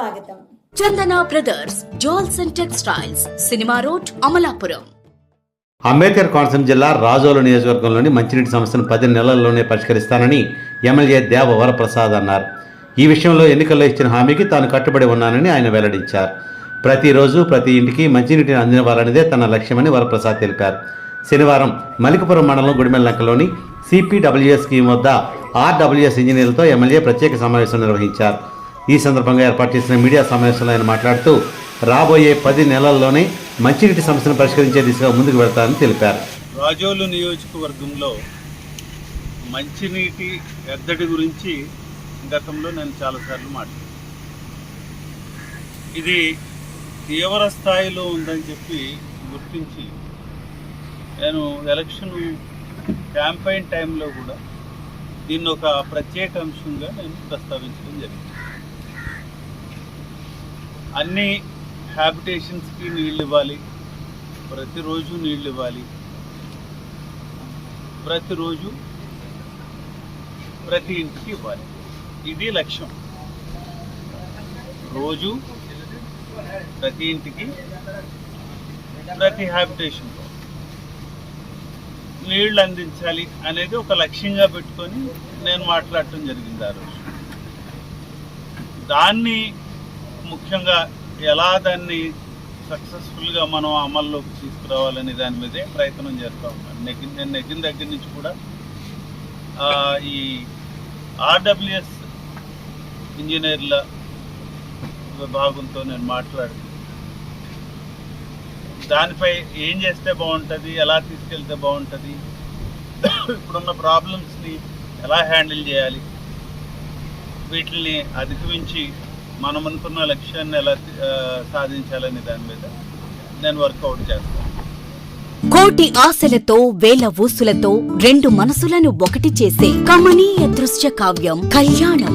స్వాగతం. Chandana brothers jewels and textiles cinema road Amalapuram. Ambedkar Konaseema జిల్లా రాజోలు నియోజకవర్గంలోని మంచినీటి సమస్యను పది నెలల్లోనే పరిష్కరిస్తానని ఎమ్మెల్యే దేవ వరప్రసాద్ అన్నారు. ఈ విషయంలో ఎన్నికల్లో ఇచ్చిన హామీకి తాను కట్టుబడి ఉన్నానని ఆయన వెల్లడించారు. ప్రతిరోజు ప్రతి ఇంటికి మంచినీటిని అందివ్వాలనేదే తన లక్ష్యమని వరప్రసాద్ తెలిపారు. శనివారం మలికపురం మండలం గుడిమెల్లంకలోని సిపిడబ్ల్యూఎస్ స్కీమ్ వద్ద ఆర్డబ్ల్యూఎస్ ఇంజనీర్లతో ఎమ్మెల్యే ప్రత్యేక సమావేశం నిర్వహించారు. ఈ సందర్భంగా ఏర్పాటు చేసిన మీడియా సమావేశంలో ఆయన మాట్లాడుతూ రాబోయే పది నెలల్లోనే మంచినీటి సమస్యను పరిష్కరించే దిశగా ముందుకు వెళ్తానని తెలిపారు. రాజోలు నియోజకవర్గంలో మంచినీటి ఎద్దడి గురించి గతంలో నేను చాలాసార్లు మాట్లాడాను. ఇది తీవ్ర స్థాయిలో ఉందని చెప్పి గుర్తించి నేను ఎలక్షన్ క్యాంపెయిన్ టైంలో కూడా దీన్ని ఒక ప్రత్యేక అంశంగా నేను ప్రస్తావించడం జరిగింది. అన్ని హ్యాబిటేషన్స్కి నీళ్ళు ఇవ్వాలి ప్రతిరోజు నీళ్ళు ఇవ్వాలి ప్రతిరోజు ప్రతి ఇంటికి ఇవ్వాలి. ఇది లక్ష్యం. రోజు ప్రతి ఇంటికి ప్రతి హ్యాబిటేషన్లో నీళ్ళు అందించాలి అనేది ఒక లక్ష్యంగా పెట్టుకొని నేను మాట్లాడటం జరిగింది ఆ రోజు. దాన్ని ముఖ్యంగా ఎలా దాన్ని సక్సెస్ఫుల్గా మనం అమల్లోకి తీసుకురావాలనే దాని మీదే ప్రయత్నం చేస్తూ ఉన్నాను నెగ్గిన నేను నెగ్గిన దగ్గర నుంచి కూడా ఈ ఆర్డబ్ల్యూఎస్ ఇంజనీర్ల విభాగంతో నేను మాట్లాడుతున్నాను దానిపై ఏం చేస్తే బాగుంటుంది ఎలా తీసుకెళ్తే బాగుంటుంది ఇప్పుడున్న ప్రాబ్లమ్స్ని ఎలా హ్యాండిల్ చేయాలి వీటిని అధిగమించి మనం అనుకున్న లక్ష్యాన్ని ఎలా ఆ, సాధించాలనే దాని మీద నేను వర్కౌట్ చేస్తాను. కోటి ఆశలతో వేల ఊసులతో రెండు మనసులను ఒకటి చేసే కమనీయ దృశ్య కావ్యం కళ్యాణం.